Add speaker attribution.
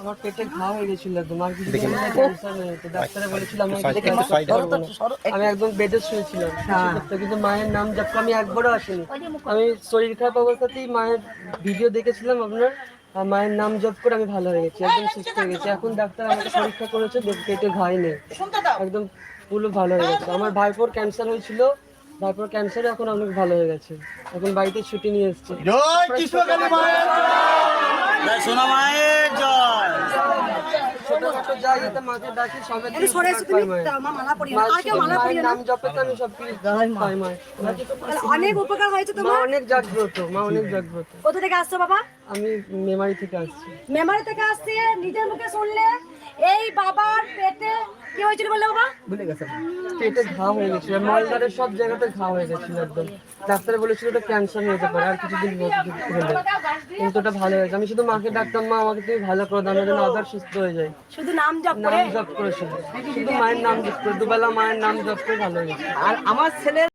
Speaker 1: আমার পেটে ঘা হয়ে গেছিল একদম আর কিছু ক্যান্সার হয়ে ডাক্তারে বলেছিল আমি একদম বেডে শুয়েছিলাম। কিছু কিন্তু মায়ের নাম যখন আমি একবারও আসিনি। আমি শরীর খারাপ অবস্থাতেই মায়ের ভিডিও দেখেছিলাম আপনার। আর মায়ের নাম জপ করে আমি ভালো হয়ে গেছি একদম সুস্থ হয়ে গেছি। এখন ডাক্তার আমাকে পরীক্ষা করেছে পেটে ঘাই নেই। একদম পুরো ভালো হয়ে গেছে। আমার ভাইপোর ক্যান্সার হয়েছিল ভাইপোর ক্যান্সার এখন অনেক ভালো হয়ে গেছে। এখন বাড়িতে ছুটি নিয়ে এসেছি।
Speaker 2: সোনা মায়ের।
Speaker 3: অনেক উপকার হয়েছে তোমার।
Speaker 1: অনেক জাগ্রত মা অনেক জাগ্রত।
Speaker 3: কোথা থেকে আসছো বাবা?
Speaker 1: আমি মেমারি থেকে আসছি।
Speaker 3: মেমারি থেকে আসছি নিজের মুখে শুনলে। এই পেটে কি হয়েছিল বললে বাবা?
Speaker 1: পেটে ঘা হয়ে গেছিল। মলদারের সব জায়গাতে ঘা হয়ে গেছিল একদম। ডাক্তার বলেছিল ওটা ক্যান্সার হয়ে যেতে পারে আর কিছুদিন হলে কিন্তু ওটা ভালো হয়েছে। আমি শুধু মাকে ডাকতাম মা আমাকে তুমি ভালো করে দাও যেন আবার সুস্থ হয়ে যায়।
Speaker 3: শুধু নাম জপ করে?
Speaker 1: নাম জপ করে শুধু শুধু মায়ের নাম জপ করে দুবেলা মায়ের নাম জপ করে ভালো হয়ে গেছে
Speaker 4: আর আমার ছেলের